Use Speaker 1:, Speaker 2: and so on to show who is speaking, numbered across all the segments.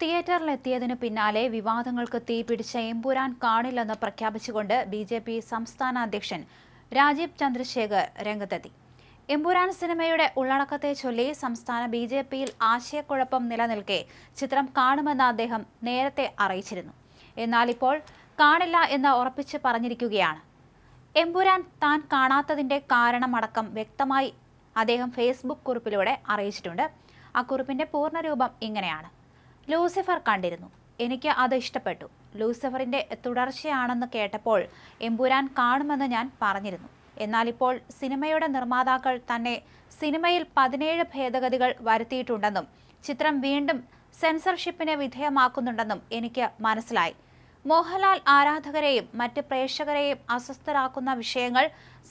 Speaker 1: തിയേറ്ററിലെത്തിയതിനു പിന്നാലെ വിവാദങ്ങൾക്ക് തീപിടിച്ച എമ്പുരാൻ കാണില്ലെന്ന് പ്രഖ്യാപിച്ചുകൊണ്ട് ബി ജെ പി സംസ്ഥാന അധ്യക്ഷൻ രാജീവ് ചന്ദ്രശേഖർ രംഗത്തെത്തി. എമ്പുരാൻ സിനിമയുടെ ഉള്ളടക്കത്തെ ചൊല്ലി സംസ്ഥാന ബി ജെ പിയിൽ ആശയക്കുഴപ്പം നിലനിൽക്കെ ചിത്രം കാണുമെന്ന് അദ്ദേഹം നേരത്തെ അറിയിച്ചിരുന്നു. എന്നാൽ ഇപ്പോൾ കാണില്ല എന്ന് ഉറപ്പിച്ച് പറഞ്ഞിരിക്കുകയാണ്. എമ്പുരാൻ താൻ കാണാത്തതിന്റെ കാരണമടക്കം വ്യക്തമായി അദ്ദേഹം ഫേസ്ബുക്ക് കുറിപ്പിലൂടെ അറിയിച്ചിട്ടുണ്ട്. ആ കുറിപ്പിന്റെ പൂർണരൂപം ഇങ്ങനെയാണ്. ലൂസിഫർ കണ്ടിരുന്നു. എനിക്ക് അത് ഇഷ്ടപ്പെട്ടു. ലൂസിഫറിന്റെ തുടർച്ചയാണെന്ന് കേട്ടപ്പോൾ എമ്പുരാൻ കാണുമെന്ന് ഞാൻ പറഞ്ഞിരുന്നു. എന്നാൽ ഇപ്പോൾ സിനിമയുടെ നിർമ്മാതാക്കൾ തന്നെ സിനിമയിൽ പതിനേഴ് ഭേദഗതികൾ വരുത്തിയിട്ടുണ്ടെന്നും ചിത്രം വീണ്ടും സെൻസർഷിപ്പിന് വിധേയമാക്കുന്നുണ്ടെന്നും എനിക്ക് മനസ്സിലായി. മോഹൻലാൽ ആരാധകരെയും മറ്റ് പ്രേക്ഷകരെയും അസ്വസ്ഥരാക്കുന്ന വിഷയങ്ങൾ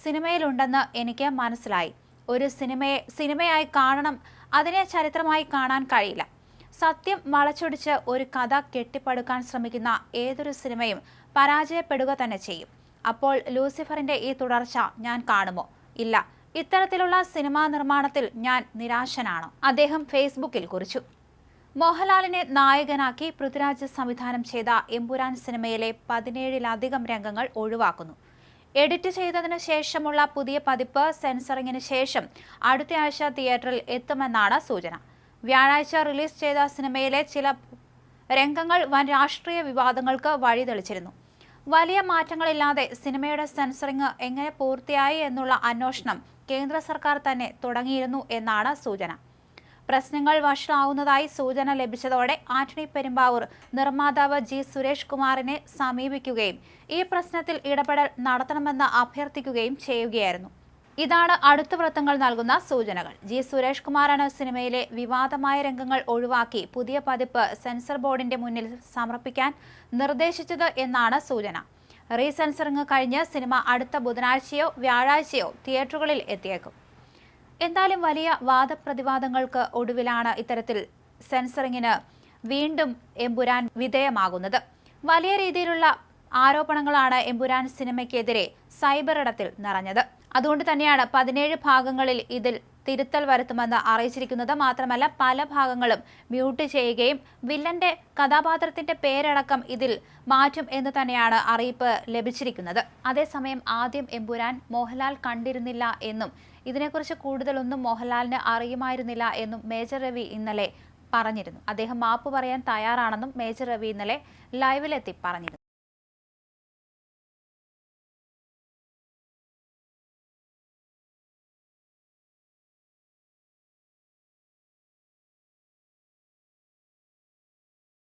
Speaker 1: സിനിമയിലുണ്ടെന്ന് എനിക്ക് മനസ്സിലായി. ഒരു സിനിമയെ സിനിമയായി കാണണം അതിനെ ചരിത്രമായി കാണാൻ കഴിയില്ല. സത്യം വളച്ചൊടിച്ച് ഒരു കഥ കെട്ടിപ്പടുക്കാൻ ശ്രമിക്കുന്ന ഏതൊരു സിനിമയും പരാജയപ്പെടുക തന്നെ ചെയ്യും. അപ്പോൾ ലൂസിഫറിന്റെ ഈ തുടർച്ച ഞാൻ കാണുമോ? ഇല്ല. ഇത്തരത്തിലുള്ള സിനിമാ നിർമ്മാണത്തിൽ ഞാൻ നിരാശനാണ്. അദ്ദേഹം ഫേസ്ബുക്കിൽ കുറിച്ചു. മോഹൻലാലിനെ നായകനാക്കി പൃഥ്വിരാജ് സംവിധാനം ചെയ്ത എമ്പുരാൻ സിനിമയിലെ പതിനേഴിലധികം രംഗങ്ങൾ ഒഴിവാക്കുന്നു. എഡിറ്റ് ചെയ്തതിനു ശേഷമുള്ള പുതിയ പതിപ്പ് സെൻസറിങ്ങിന് ശേഷം അടുത്തയാഴ്ച തിയേറ്ററിൽ എത്തുമെന്നാണ് സൂചന. വ്യാഴാഴ്ച റിലീസ് ചെയ്ത സിനിമയിലെ ചില രംഗങ്ങൾ വൻ രാഷ്ട്രീയ വിവാദങ്ങൾക്ക് വഴിതെളിച്ചിരുന്നു. വലിയ മാറ്റങ്ങളില്ലാതെ സിനിമയുടെ സെൻസറിങ് എങ്ങനെ പൂർത്തിയായി എന്നുള്ള അന്വേഷണം കേന്ദ്ര സർക്കാർ തന്നെ തുടങ്ങിയിരുന്നു എന്നാണ് സൂചന. പ്രശ്നങ്ങൾ വഷളാവുന്നതായി സൂചന ലഭിച്ചതോടെ ആന്റണി പെരുമ്പാവൂർ നിർമ്മാതാവ് ജി സുരേഷ് കുമാറിനെ സമീപിക്കുകയും ഈ പ്രശ്നത്തിൽ ഇടപെടൽ നടത്തണമെന്ന് അഭ്യർത്ഥിക്കുകയും ചെയ്യുകയായിരുന്നു. ഇതാണ് അടുത്ത വൃത്തങ്ങൾ നൽകുന്ന സൂചനകൾ. ജി. സുരേഷ് കുമാറാണ് സിനിമയിലെ വിവാദമായ രംഗങ്ങൾ ഒഴിവാക്കി പുതിയ പതിപ്പ് സെൻസർ ബോർഡിന്റെ മുന്നിൽ സമർപ്പിക്കാൻ നിർദ്ദേശിച്ചത് എന്നാണ് സൂചന. റീസെൻസറിങ് കഴിഞ്ഞ് സിനിമ അടുത്ത ബുധനാഴ്ചയോ വ്യാഴാഴ്ചയോ തിയേറ്ററുകളിൽ എത്തിയേക്കും. എന്തായാലും വലിയ വാദപ്രതിവാദങ്ങൾക്ക് ഒടുവിലാണ് ഇത്തരത്തിൽ സെൻസറിങ്ങിന് വീണ്ടും എമ്പുരാൻ വിധേയമാകുന്നത്. വലിയ രീതിയിലുള്ള ആരോപണങ്ങളാണ് എമ്പുരാൻ സിനിമയ്ക്കെതിരെ സൈബറിടത്തിൽ നിറഞ്ഞത്. അതുകൊണ്ട് തന്നെയാണ് പതിനേഴ് ഭാഗങ്ങളിൽ ഇതിൽ തിരുത്തൽ വരുത്തുമെന്ന് അറിയിച്ചിരിക്കുന്നത്. മാത്രമല്ല പല ഭാഗങ്ങളും മ്യൂട്ട് ചെയ്യുകയും വില്ലന്റെ കഥാപാത്രത്തിന്റെ പേരടക്കം ഇതിൽ മാറ്റും എന്ന് തന്നെയാണ് അറിയിപ്പ് ലഭിച്ചിരിക്കുന്നത്. അതേസമയം ആദ്യം എമ്പുരാൻ മോഹൻലാൽ കണ്ടിരുന്നില്ല എന്നും ഇതിനെക്കുറിച്ച് കൂടുതലൊന്നും മോഹൻലാലിന് അറിയുമായിരുന്നില്ല എന്നും മേജർ രവി ഇന്നലെ പറഞ്ഞിരുന്നു. അദ്ദേഹം മാപ്പ് പറയാൻ തയ്യാറാണെന്നും മേജർ രവി ഇന്നലെ ലൈവിലെത്തി പറഞ്ഞിരുന്നു.